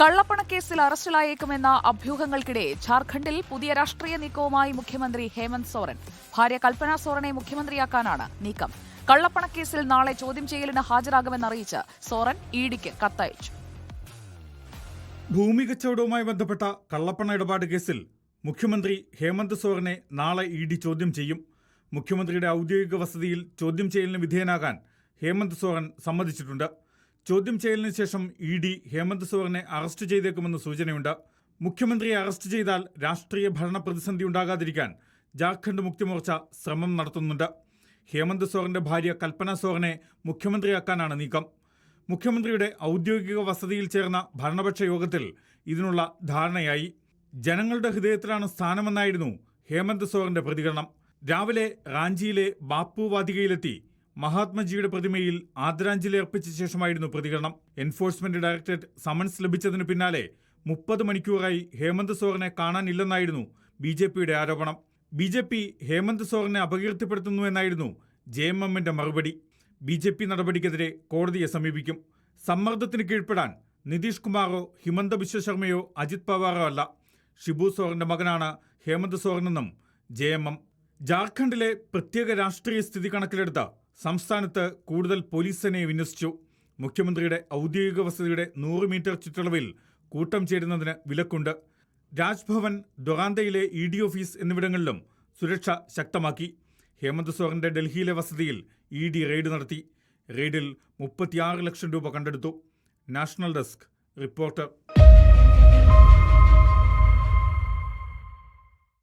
കള്ളപ്പണക്കേസിൽ അറസ്റ്റിലായേക്കുമെന്ന അഭ്യൂഹങ്ങൾക്കിടെ ഝാർഖണ്ഡിൽ പുതിയ രാഷ്ട്രീയ നീക്കവുമായി മുഖ്യമന്ത്രി ഹേമന്ത് സോറൻ. ഭാര്യ കൽപ്പന സോറനെ മുഖ്യമന്ത്രിയാക്കാനാണ് നീക്കം. കള്ളപ്പണക്കേസിൽ നാളെ ചോദ്യം ചെയ്യലിന് ഹാജരാകുമെന്നറിയിച്ച് സോറൻ ഇഡിക്ക് കത്തയച്ചു. ഭൂമി കച്ചവടവുമായി ബന്ധപ്പെട്ട കള്ളപ്പണ ഇടപാട് കേസിൽ മുഖ്യമന്ത്രി ഹേമന്ത് സോറനെ നാളെ ഇ ഡി ചോദ്യം ചെയ്യും. മുഖ്യമന്ത്രിയുടെ ഔദ്യോഗിക വസതിയിൽ ചോദ്യം ചെയ്യലിന് വിധേയനാകാൻ ഹേമന്ത് സോറൻ സമ്മതിച്ചിട്ടുണ്ട്. ചോദ്യം ചെയ്യലിന് ശേഷം ഇ ഡി ഹേമന്ത് സോറനെ അറസ്റ്റ് ചെയ്തേക്കുമെന്ന് സൂചനയുണ്ട്. മുഖ്യമന്ത്രിയെ അറസ്റ്റ് ചെയ്താൽ രാഷ്ട്രീയ ഭരണ പ്രതിസന്ധി ഉണ്ടാകാതിരിക്കാൻ ജാർഖണ്ഡ് മുക്തിമോർച്ച ശ്രമം നടത്തുന്നുണ്ട്. ഹേമന്ത് സോറന്റെ ഭാര്യ കൽപ്പന സോറനെ മുഖ്യമന്ത്രിയാക്കാനാണ് നീക്കം. മുഖ്യമന്ത്രിയുടെ ഔദ്യോഗിക വസതിയിൽ ചേർന്ന ഭരണപക്ഷ യോഗത്തിൽ ഇതിനുള്ള ധാരണയായി. ജനങ്ങളുടെ ഹൃദയത്തിലാണ് സ്ഥാനമെന്നായിരുന്നു ഹേമന്ത് സോറന്റെ പ്രതികരണം. രാവിലെ റാഞ്ചിയിലെ ബാപ്പു വാതികയിലെത്തി മഹാത്മജിയുടെ പ്രതിമയിൽ ആദരാഞ്ജലി അർപ്പിച്ച ശേഷമായിരുന്നു പ്രതികരണം. എൻഫോഴ്സ്മെന്റ് ഡയറക്ടറേറ്റ് സമൻസ് ലഭിച്ചതിന് പിന്നാലെ മുപ്പത് മണിക്കൂറായി ഹേമന്ത് സോറിനെ കാണാനില്ലെന്നായിരുന്നു ബി ജെ പിയുടെ ആരോപണം. ബി ജെ പി ഹേമന്ത് സോറനെ അപകീർത്തിപ്പെടുത്തുന്നുവെന്നായിരുന്നു ജെ എം എമ്മിന്റെ മറുപടി. ബി ജെ പി നടപടിക്കെതിരെ കോടതിയെ സമീപിക്കും. സമ്മർദ്ദത്തിന് കീഴ്പ്പെടാൻ നിതീഷ് കുമാറോ ഹിമന്ത ബിശ്വശർമ്മയോ അജിത് പവാറോ അല്ല. ഷിബു സോറിന്റെ മകനാണ് ഹേമന്ത് സോറനെന്നും ജെ എം എം. ജാർഖണ്ഡിലെ പ്രത്യേക രാഷ്ട്രീയ സ്ഥിതി കണക്കിലെടുത്ത് സംസ്ഥാനത്ത് കൂടുതൽ പോലീസ് സേനയെ വിന്യസിച്ചു. മുഖ്യമന്ത്രിയുടെ ഔദ്യോഗിക വസതിയുടെ നൂറ് മീറ്റർ ചുറ്റളവിൽ കൂട്ടം ചേരുന്നതിന് വിലക്കുണ്ട്. രാജ്ഭവൻ ദൊറാന്തയിലെ ഇ ഡി ഓഫീസ് എന്നിവിടങ്ങളിലും സുരക്ഷ ശക്തമാക്കി. ഹേമന്ത് സോറന്റെ ഡൽഹിയിലെ വസതിയിൽ ഇ ഡി റെയ്ഡ് നടത്തി. റെയ്ഡിൽ മുപ്പത്തിയാറ് ലക്ഷം രൂപ കണ്ടെടുത്തു. National desk reporter